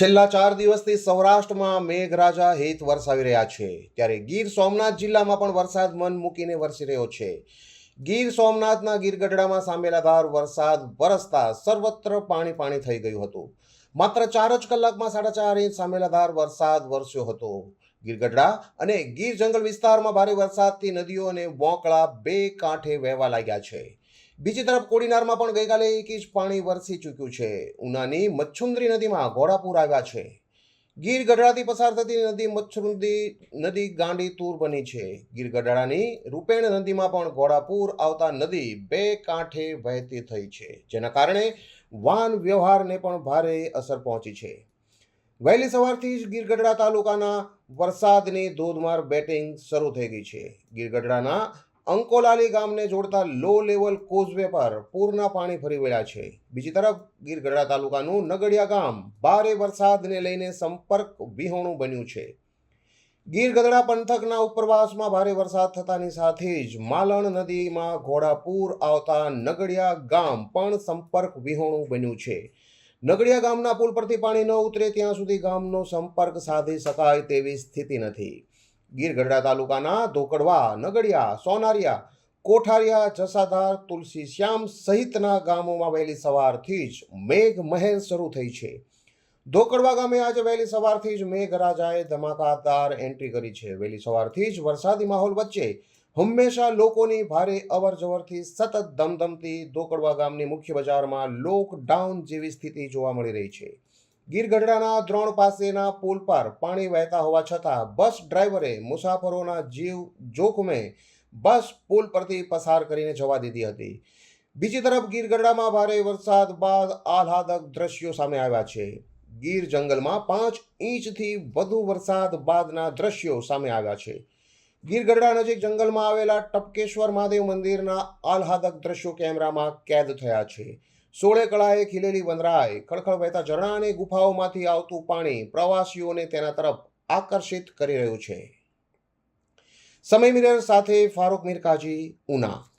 છેલ્લા ચાર દિવસથી સૌરાષ્ટ્રમાં મેઘરાજા હેત વરસાવી રહ્યા છે. ત્યારે ગીર સોમનાથ જિલ્લામાં પણ વરસાદ મન મૂકીને વરસી રહ્યો છે. ગીર સોમનાથના ગીર ગઢડામાં સાંભેલાધાર વરસાદ વરસતા સર્વત્ર પાણી પાણી થઈ ગયું હતું. માત્ર ચાર જ કલાકમાં સાડા ચાર ઇંચ સામેલાધાર વરસાદ વરસ્યો હતો. ગીર ગઢડા અને ગીર જંગલ વિસ્તારમાં ભારે વરસાદથી નદીઓ અને વોંકળા બે કાંઠે વહેવા લાગ્યા છે. બીજી તરફ કોડીનારમાં પણ ગઈકાલે એક ઇંચ પાણી વરસી ચૂક્યું છે. ઉનાની મચ્છુંદ્રી નદીમાં ઘોડાપુર આવ્યા છે. ગીર ગઢડાથી પસાર થતી નદી મચ્છુંદ્રી નદી ગાંડી તૂર બની છે. ગીર ગઢડાની રૂપેણ નદીમાં પણ ઘોડાપુર આવતા નદી બે કાંઠે વહેતી થઈ છે, જેના કારણે વાહન વ્યવહારને પણ ભારે અસર પહોંચી છે. વહેલી સવારથી જ ગીર ગઢડા તાલુકાના વરસાદની ધોધમાર બેટિંગ શરૂ થઈ ગઈ છે. ગીર ગઢડાના અંકોલાલી ગામને જોડતા લો લેવલ કોઝવે પર પૂરના પાણી ફરી વળ્યા છે. બીજી તરફ ગીર ગઢડા તાલુકાનું નગડિયા ગામ ભારે વરસાદને લઈને સંપર્ક વિહોણું બન્યું છે. ગીર ગઢડા પંથકના ઉપરવાસમાં ભારે વરસાદ થતાની સાથે જ માલણ નદીમાં ઘોડાપૂર આવતા નગડિયા ગામ પણ સંપર્ક વિહોણું બન્યું છે. નગડિયા ગામના પુલ પરથી પાણી ન ઉતરે ત્યાં સુધી ગામનો સંપર્ક સાધી શકાય તેવી સ્થિતિ નથી. ગીર ગઢડા તાલુકાના ધોકડવા, નગડિયા, સોનારિયા, કોઠારિયા, જસાધાર, તુલસી શ્યામ સહિતના ગામોમાં વહેલી સવારથી જ મેઘ મહેર શરૂ થઈ છે. ધોકડવા ગામે આજે વહેલી સવારથી જ મેઘરાજાએ ધમાકાદાર એન્ટ્રી કરી છે. વહેલી સવારથી જ વરસાદી માહોલ વચ્ચે હંમેશા લોકોની ભારે અવર જવરથી સતત ધમધમતી ધોકડવા ગામની મુખ્ય બજારમાં લોકડાઉન જેવી સ્થિતિ જોવા મળી રહી છે. ગીર ગઢડાના દ્રોણ પાસેના પુલ પર પાણી વહેતા હોવા છતાં બસ ડ્રાઈવરે મુસાફરોના જીવ જોખમે બસ પુલ પરથી પસાર કરીને જવા દીધી હતી. બીજી તરફ ગીર ગઢડામાં ભારે વરસાદ બાદ આહલાદક દ્રશ્યો સામે આવ્યા છે. ગીર જંગલમાં પાંચ ઇંચથી વધુ વરસાદ બાદના દ્રશ્યો સામે આવ્યા છે. ગીરગઢડા નજીક જંગલમાં આવેલા ટપકેશ્વર મહાદેવ મંદિરના આહલાદક દ્રશ્યો કેમેરામાં કેદ થયા છે. સોળે કળાએ ખીલેલી વનરાય, ખળખળ વહેતા ઝરણા અને ગુફાઓમાંથી આવતું પાણી પ્રવાસીઓને તેના તરફ આકર્ષિત કરી રહ્યું છે. સમય મિરર સાથે ફારૂક મીરકાજી, ઉના.